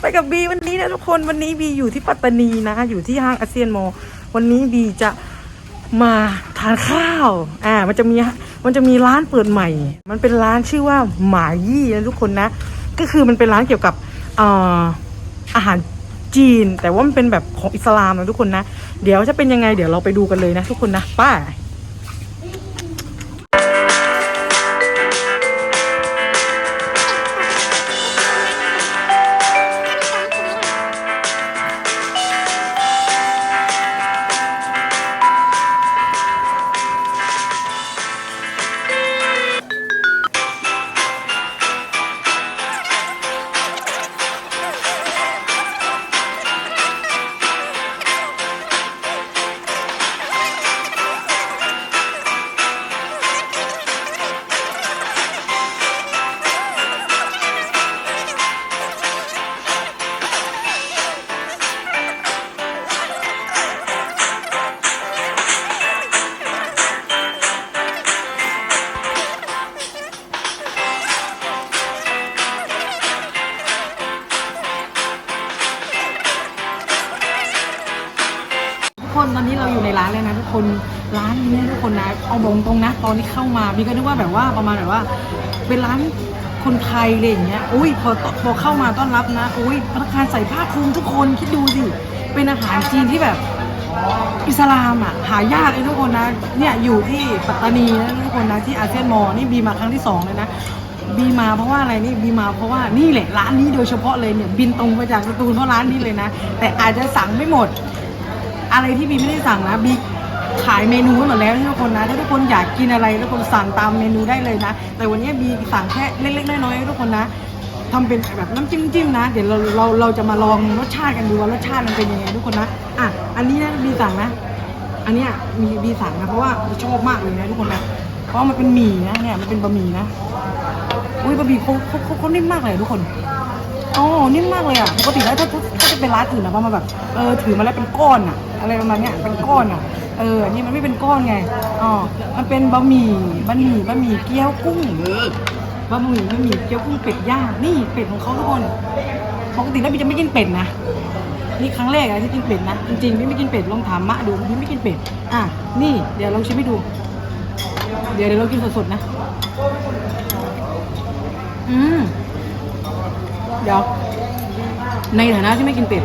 ไปกับบีวันนี้นะทุกคนวันนี้บีอยู่ที่ปัตตานีนะอยู่ที่ห้างอาเซียนมอวันนี้บีจะมาทานข้าวอ่ามันจะมีมันจะมีร้านเปิดใหม่ มันเป็นร้านชื่อว่าหมายี่นะทุกคนนะ ก็คือมันเป็นร้านเกี่ยวกับเอ่ออาหารจีน แต่ว่ามันเป็นแบบของอิสลามนะทุกคนนะ เดี๋ยวจะเป็นยังไงเดี๋ยวเราไปดูกันเลยนะทุกคนนะไป้า นะเอาบงตรงนะตอนที่เข้ามาพี่ก็นึกว่าแบบว่าประมาณแบบว่าเป็นร้านคนไทยอะไรอย่างเงี้ยอุ้ยพอพอเข้ามาต้อนรับนะอุ้ยพนักงานใส่ผ้าคลุมทุกคนคิดดูสิเป็นอาหารจีนที่แบบอิสลามอะหายากเลยทุกคนนะเนี่ยอยู่ที่ปัตตานีนะทุกคนนะที่อาเซียนมอนี่บีมาครั้งที่สองเลยนะบีมาเพราะว่าอะไรนี่บีมาเพราะว่านี่แหละร้านนี้โดยเฉพาะเลยเนี่ยบินตรงมาจากสตูลเพราะร้านนี้เลยนะ แต่อาจจะสั่งไม่หมด อะไรที่บีไม่ได้สั่งนะบี ขายเมนูไว้หมดแล้วทุกคนนะ ถ้าทุกคนอยากกินอะไรทุกคนสั่งตามเมนูได้เลยนะ แต่วันนี้บีสั่งแค่เล็กๆน้อยๆทุกคนนะทำเป็นแบบน้ำจิ้มจิ้มๆนะ เดี๋ยวเราเราเราจะมาลองรสชาติกันดูว่ารสชาติมันเป็นยังไงทุกคนนะ อะ อันนี้นะบีสั่งนะ อันนี้มีบีสั่งนะเพราะว่าชอบมากเลยนะทุกคนนะ เพราะมันเป็นหมี่นะเนี่ยมันเป็นบะหมี่นะ อุ้ยบะหมี่เขาเขาเขาเขานิ่มมากเลยทุกคน อ๋อนิ่มมากเลยอะปกติแล้วถ้าถ้าถ้าจะเป็นร้านอื่นนะประมาแบบเออถือมาแล้วเป็นก้อนอะ อะไรประมาณเนี้ยเป็นก้อนอะเออนนี้มันไม่เป็นก้อนไงอ๋อมันเป็นบะหมี่บะหมี่บะหมี่เกี๊ยวกุ้งบะหมี่บะหมี่เกี๊ยวกุ้งเป็ดย่างนี่เป็ดของเขาทุกคนปกติแล้วพี่จะไม่กินเป็ดนะนี่ครั้งแรกอะที่กินเป็ดนะจริงๆพี่ไม่กินเป็ดลองถามมะดูพี่ไม่กินเป็ดอะนี่เดี๋ยวลองชิมให้ดู เดี๋ยวเดี๋ยวเรากินสดๆนะอืม เดี๋ยว ในฐานะที่ไม่กินเป็ด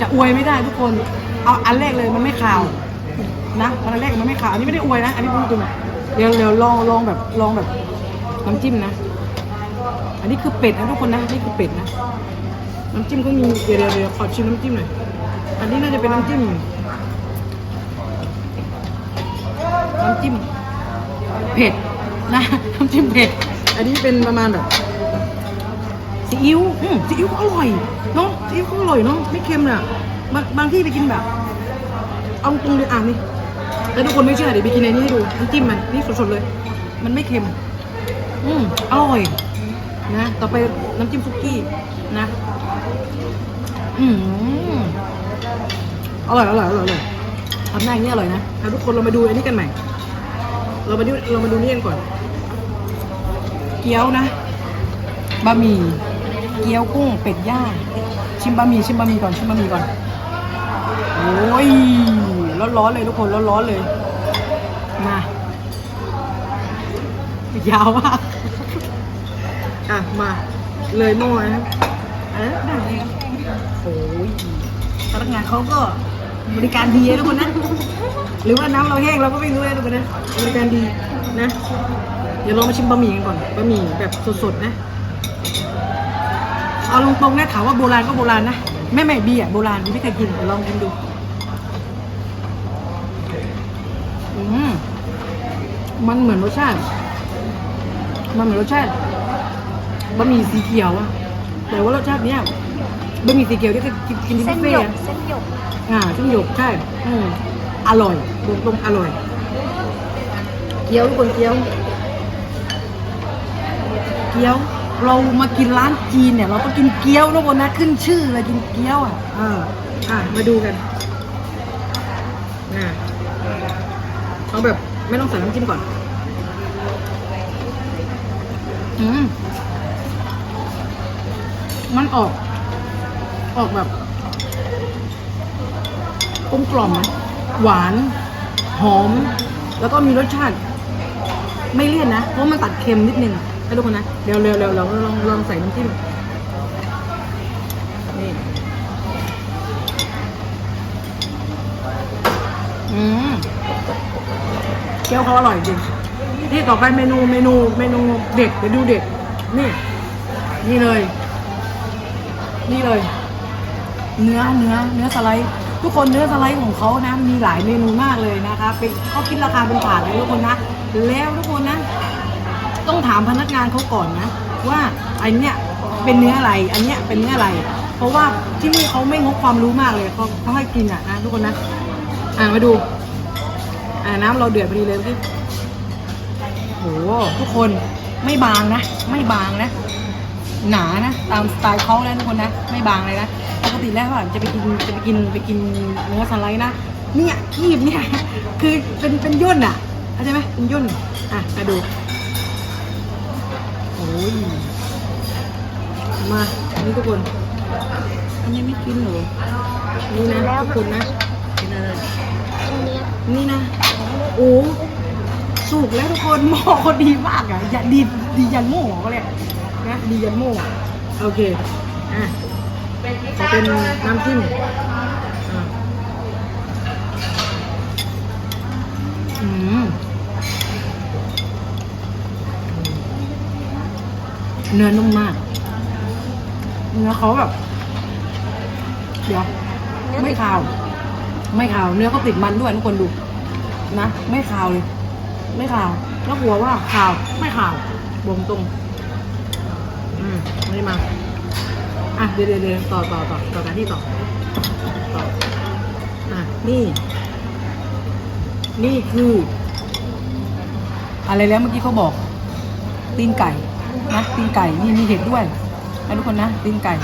จะอวยไม่ได้ทุกคน เอาอันแรกเลยมันไม่ขาว นะอันแรกมันไม่ขาว อันนี้ไม่ได้อวยนะ อันนี้พูดตรงๆเดี๋ยวเดี๋ยวลองลองแบบลองแบบน้ำจิ้มนะ อันนี้คือเป็ดนะทุกคนนะ นี่คือเป็ดนะ น้ำจิ้มก็มีเดี๋ยวเดี๋ยวเดี๋ยวขอชิมน้ำจิ้มหน่อย อันนี้น่าจะเป็นน้ำจิ้ม น้ำจิ้มเผ็ดนะน้ำจิ้มเผ็ด อันนี้เป็นประมาณแบบ ซีอิ๊วอืมซีอิ๊วก็อร่อยเนาะซีอิ๊วก็อร่อยเนาะไม่เค็มเลยอะบางบางที่ไปกินแบบ เอาตรงเลยอะนี่แล้วทุกคนไม่เชื่อเดี๋ยวไปกินในนี้ให้ดูน้ำจิ้มมันนี่สดๆเลย มันไม่เค็ม อืมอร่อยนะต่อไปน้ำจิ้มซุกี้นะอืมอร่อยอร่อยอร่อยอร่อยทำหน้าอย่างนี้อร่อยนะเอาทุกคนเรามาดูอันนี้กันใหม่ เรามาดูเรามาดูนี่กันก่อน เกี๊ยวนะบะหมี่ เกี๊ยวกุ้งเป็ดย่างชิมบะหมี่ชิมบะหมี่ก่อนชิมบะหมี่ก่อนโอ้ยร้อนๆเลยทุกคนร้อนๆเลยมายาวมากอะมาเลยหม้อนะเอ๊ะได้เลยโอ้ยพนักงานเขาก็บริการดีนะทุกคนนะหรือว่าน้ำเราแห้งเราก็ไม่รู้นะทุกคนนะบริการดีนะ เดี๋ยวลองมาชิมบะหมี่กันก่อนบะหมี่แบบสดๆนะ เอาลงตรงๆนะถามว่าโบราณก็โบราณนะแม่แม่บีอะโบราณบีไม่เคยกินเดี๋ยวลองกินดูอืมมันเหมือนรสชาติ มันเหมือนรสชาติบะหมี่สีเขียวอะแต่ว่ารสชาติเนี้ยบะหมี่สีเขียวที่เคยกินกินที่เส้บุนฟเฟ่หยต์กอะเส้นหยกอ่าเส้นหยกใช่อืมอร่อยตรงตรงๆอร่อย เกี๊ยวทุกคนเกี๊ยว เกี๊ยว เรามากินร้านจีนเนี่ย เราต้องกินเกี๊ยวทุกคนนะขึ้นชื่อเลยกินเกี๊ยวอะอ่าอ่ามาดูกันอ่าเอาแบบไม่ต้องใส่น้ำจิ้มก่อน อืมมันออก ออกแบบกลมกล่อมนะหวาน หอม แล้วก็มีรสชาติ ไม่เลี่ยนนะ เพราะมันตัดเค็มนิดนึง ทุกคนนะเดี๋ยวเร็วเร็วเราลองลองใส่น้ำจิ้มนี่อืมเกี๊ยวเขาอร่อยจริงนี่ต่อไปเมนูเมนูเมนูเด็กเดี๋ยวดูเด็ก นี่ นี่เลย นี่เลย เนื้อเนื้อเนื้อสไลด์ทุกคนเนื้อสไลด์ของเขานะมีหลายเมนูมากเลยนะคะ เป็นเขาคิดราคาเป็นถาดเลยทุกคนนะแล้วทุกคนนะ ต้องถามพนักงานเขาก่อนนะ ว่าอันเนี้ยเป็นเนื้ออะไร อันเนี้ยเป็นเนื้ออะไร เพราะว่าที่นี่เขาไม่งกความรู้มากเลยเขาเขาให้กินอะนะทุกคนนะอ่ามาดู อ่าน้ำเราเดือดพอดีเลยเมื่อกี้โหทุกคนไม่บางนะ ไม่บางนะ หนานะ ตามสไตล์เขาแล้วทุกคนนะ ไม่บางเลยนะปกติแล้วอะจะไปกินจะไปกินไปกินเนื้อสไลด์นะเนี่ยคีบเนี่ยคือเป็นเป็นย่นอะเข้าใจไหมเป็นย่นอะมาดู อ้ย มาอันนี้ทุกคน อันนี้ไม่กินเหรอ นี่นะทุกคนนะกินอะไรอันเนี้ยนี่นะ โอ้สุกแล้วทุกคนหม้อเขาดีมากอะอย่าดีดียันโม่ก็เลยนะดียันโม่อะโอเค อะ จะเป็นน้ำจิ้มอะอืม เนื้อนุ่มมาก เนื้อเขาแบบเดี๋ยวไม่ขาว ไม่ขาว เนื้อก็ติดมันด้วยทุกคนดู นะไม่ขาวเลย ไม่ขาวแล้วกลัวว่าขาว ไม่ขาวบวมตรง อืมนี่มาอะเดี๋ยวเดี๋ยวเดี๋ยวต่อต่อต่อต่อกันที่ต่อต่ออะนี่ นี่คือ อะไรแล้วเมื่อกี้เขาบอกตีนไก่ นะตีนไก่นี่มีเห็ดด้วยนะทุกคนนะตีนไก่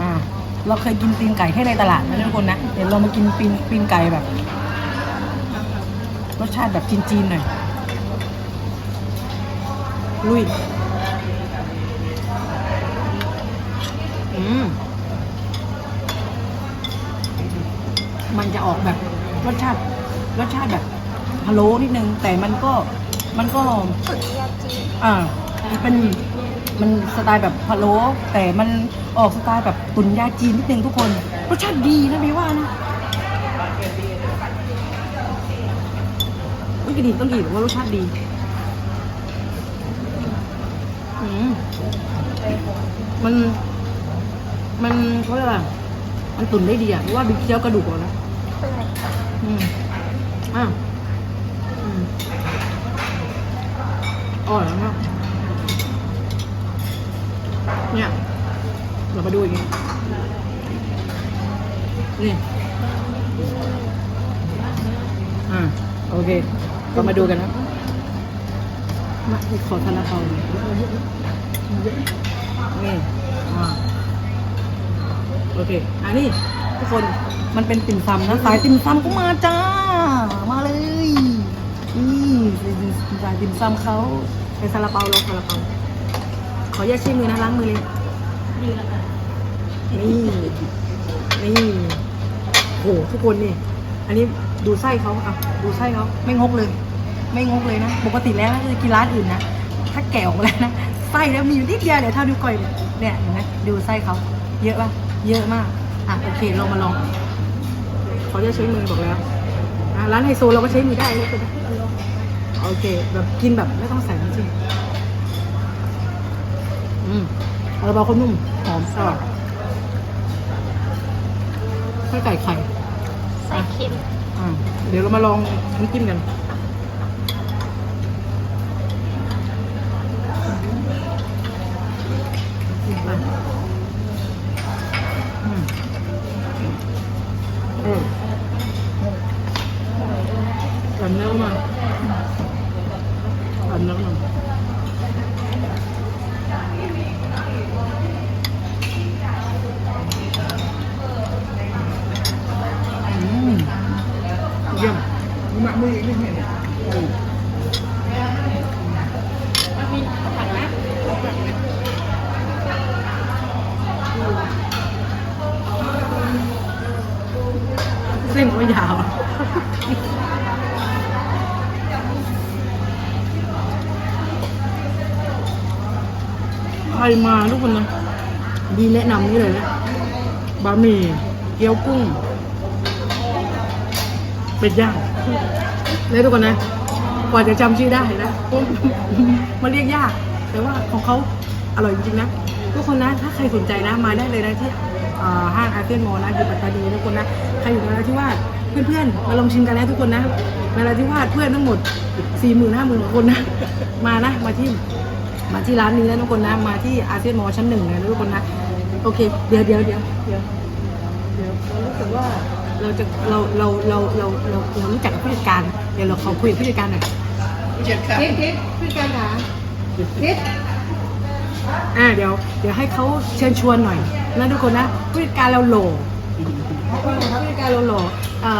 อ่า เราเคยกินตีนไก่แค่ในตลาดนะทุกคนนะเดี๋ยวเรามากินปีนปีนไก่แบบรสชาติแบบจีนๆหน่อยลุยอืมมันจะออกแบบรสชาติ รสชาติแบบพะโล้นิดนึง แต่มันก็มันก็ อ่าเป็นมันสไตล์แบบพะโล้แต่มันออกสไตล์แบบตุนยาจีนนิดนึงทุกคนรสชาติดีนะพี่ว่านะต้องกินอีต้องกินอีว่ารสชาติดีอืมมัน มันเขาเรียกอะไรมันตุนได้ดีอะเพราะว่าบิ๊กเคี้ยวกระดูกอะนะเป็นไรอืมอะอืม อร่อยมากเนี่ยเรามาดูอีกทีนี่อ่าโอเคเรามาดูกันนะมาขอทานาเปาหน่ยนี่อ่าโอเคอันนี้ทุกคนมันเป็นติ่มซำนะสายติ่มซำก็มาจ้า มาเลยนี่สายติ่มซำเขา เป็นซาลาเปาลงซาลาเปาขอแยกชิ้นมือนะล้างมือเลยนี่ นี่โหทุกคนนี่ อันนี้ดูไส้เขาอะ ดูไส้เขาไม่งกเลย ไม่งกเลยนะ ปกติแล้วจะกินร้านอื่นนะ ถ้าแกะออกมาแล้วนะ ไส้แล้วมีอยู่นิดเดียวเดี๋ยวเท่านิ้วก้อยเนี่ยเนี่ยเห็นไหมดูไส้เขา เยอะป่ะ เยอะมาก อะโอเคลองมาลองเขาจะใช้มือบอกแล้วอะร้านไฮโซเราก็ใช้มือได้เลยโอเค แบบกินแบบไม่ต้องใส่น้ำจิ้มอืมซาลาเปาเขานุ่ม หอมอร่อยไส้ไก่ไข่ใส่เค็มอ่าเดี๋ยวเรามาลองน้ำจิ้มกันมาอืมเ anh lắm không dầm nhưng mà mới lên này ừ. xin của giàu ครมาทุกคนนะดีแนะนำนี่เลยนะบะหมี่เกี๊ยวกุ้งเป็ดย่างแล้วทุกคนนะกว่าจะจำชื่อได้นะมันเรียกยาก แต่ว่าของเขาอร่อยจริงๆนะทุกคนนะถ้าใครสนใจนะมาได้เลยนะที่อ่าห้างอาเซียนมอลล์นะอยู่ปัตตานีทุกคนนะใครอยู่นราธิวาสเพื่อนๆมาลองชิมกันนะทุกคนนะนราธิวาสเพื่อนทั้งหมดสี่หมื่นห้าหมื่นคนนะมานะมาที่ มาที่ร้านนี้นะทุกคนนะมาที่อาเซียนมอชั้นหนึ่งเลยนะทุกคนนะโอเค เดี๋ยวเดี๋ยวเดี๋ยวเดี๋ยวเดี๋ยวรารู้สึกว่าเราจะเราเราเราเราเราเรารู้จักกับผู้จัดการเดี๋ยวเราขอคุยกับผู้จัดการหน่อยผู้จัดการทิศทิศผู้จัดการคะทิศอ่าเดี๋ยวเดี๋ยวให้เขาเชิญชวนหน่อยนะทุกคนนะผู้จัดการเราโหลผู้จัดการเราโหลอ่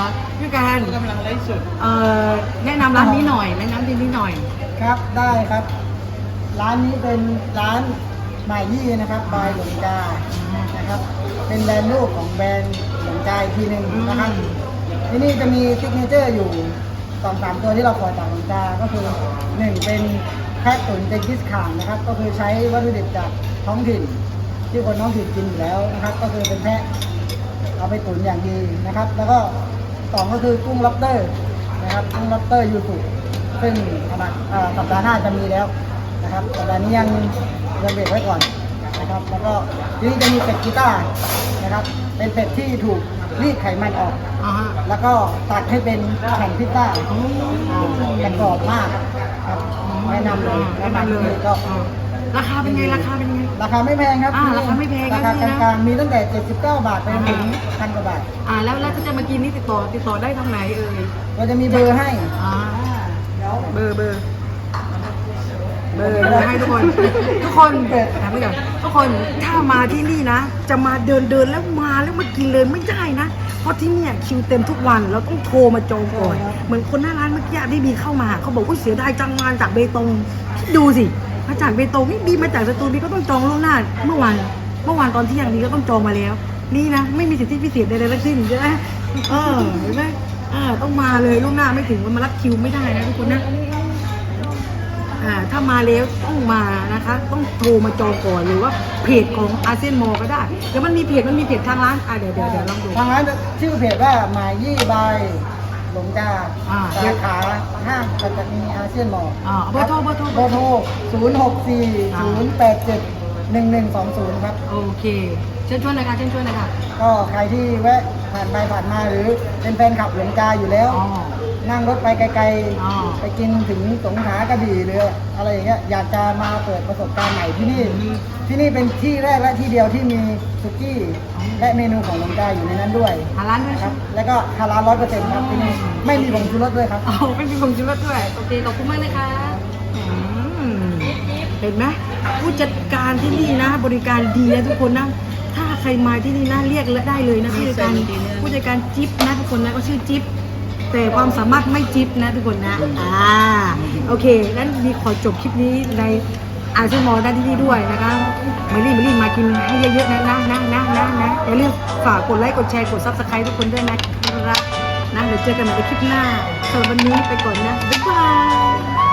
อผู้จัดการกำลังไลฟ์สดเอ่อแนะนำร้านนี้หน่อยแนะนำร้านนี้หน่อยครับได้ครับ ร้านนี้เป็นร้านหมายยี่นะครับบายหลวงจานะครับ เป็นแบรนด์ลูกของแบรนด์หลวงจาอีกทีหนึ่งนะครับอืมที่นี่จะมีซิกเนเจอร์อยู่สองสามตัวที่เราขอจากหลวงจาก็คือหนึ่งเป็นแพะตุ๋นเจงกิสข่านนะครับ ก็คือใช้วัตถุดิบจากท้องถิ่น ที่คนท้องถิ่นกินอยู่แล้วนะครับ ก็คือเป็นแพะเอาไปตุ๋นอย่างดีนะครับ แล้วก็สองก็คือกุ้งล็อบสเตอร์นะครับกุ้งล็อบสเตอร์ยูสุซึ่งอนาเอ่อสัปดาห์หน้าจะมีแล้ว นะครับสัปดาห์นี้ยังยังเบรกไว้ก่อนนะครับ แล้วก็ทีนี้จะมีเป็ดกีต้าร์นะครับ เป็นเป็ดที่ถูกรีดไขมันออก อ่าฮะแล้วก็ตัดให้เป็นแผ่นพิซซ่าโอ้อ่าแต่กรอบมากครับแนะนำเลยแนะนำเลยก็ อ่าราคาเป็นไงราคาเป็นไง ราคาไม่แพงครับอ่าราคาไม่แพงราคาครับกลางๆมีตั้งแต่ 79 บาทไปจนถึงพันกว่าบาท อ่าแล้วแล้วถ้าจะมากินนี่ติดต่อติดต่อได้ทางไหนเอ่ยเราจะมีเบอร์ให้อ่าเดี๋ยวเบอร์เบอร์ เอเบอร์ให้ทุกคน ทุกคนถามไปก่อนทุกคนถ้ามาที่นี่นะ จะมาเดินเดินแล้วมาแล้วมากินเลยไม่ได้นะ เพราะที่เนี่ยคิวเต็มทุกวันเราต้องโทรมาจองก่อน เหมือนคนหน้าร้านเมื่อกี้ที่บีเข้ามาเขาบอกว่าเสียดายจังมานจากเบตงดูสิมาจากเบตงนี่บีมาจากสตูบีก็ต้องจองล่วงหน้า เมื่อวานเมื่อวานตอนเที่ยงนี้ก็ต้องจองมาแล้ว นี่นะไม่มีสิทธิพิเศษใดๆทั้งสิ้นใช่ไหมเออเห็นไหมอ่าต้องมาเลยล่วงหน้าไม่ถึงมันมารับคิวไม่ได้นะทุกคนนะ อ่าถ้ามาแล้วต้องมานะคะ ต้องโทรมาจองก่อนหรือว่าเพจของอาเซียนมอก็ได้เดี๋ยวมันมีเพจมันมีเพจทางร้านอ่าเดี๋ยวเดี๋ยวเดี๋ยวลองดู ทางร้านชื่อเพจว่าหมายยี่บายหลงจาอ่าสาขาห้างปัตตานีอาเซียนมอลล์อ่าเบอร์โทรเบอร์โทร เบอร์โทรศูนย์หกสี่ศูนย์แปดเจ็ดหนึ่งหนึ่งสองศูนย์ครับ โอเคเชิญชวนหนะคะเชิญชวนหนะคะก็ใครที่แวะผ่านไปผ่านมาหรือเป็นแฟนคลับหลงจาอยู่แล้ว อ๋อ นั่งรถไปไกลอ๋อ ๆ ไปกินถึงสงขลากระบี่หรืออะไรอย่างเงี้ยอยากจะมาเปิดประสบการณ์ใหม่ที่นี่ ที่นี่เป็นที่แรกและที่เดียวที่มีสุกี้และเมนูของหลงจาอยู่ในนั้นด้วยหาร้านด้วยนะคครัรับบแล้วก็ฮาลาลร้อยเปอร์เซ็นต์ครับที่นี่ไม่มีผงชูรสด้วยครับอ๋อไม่มีผงชูรสด้วย โอเค ขอบคุณมากนะคะอืมเห็นไหมผู้จัดการที่นี่นะ บริการดีนะทุกคนนะ ถ้าใครมาที่นี่นะเรียกได้เลยนะผู้จัดการผู้จัดการจิ๊บนะทุกคนนะก็ชื่อจิ๊บ แต่ความสามารถไม่จิ๊บนะทุกคนนะ อ่า โอเคงั้นมีขอจบคลิปนี้ในอาเซียนมอลล์ด้านที่นี่ด้วยนะคะมารีมารีมากินให้เยอะๆนะนะนะนะนะนะอย่าลืมฝากกดไลค์กดแชร์กดซับสไครต์ทุกคนด้วยนะครับนะเดี๋ยวเจอกันใหม่ในคลิปหน้าสำหรับวันนี้ไปก่อนนะ บ๊ายบาย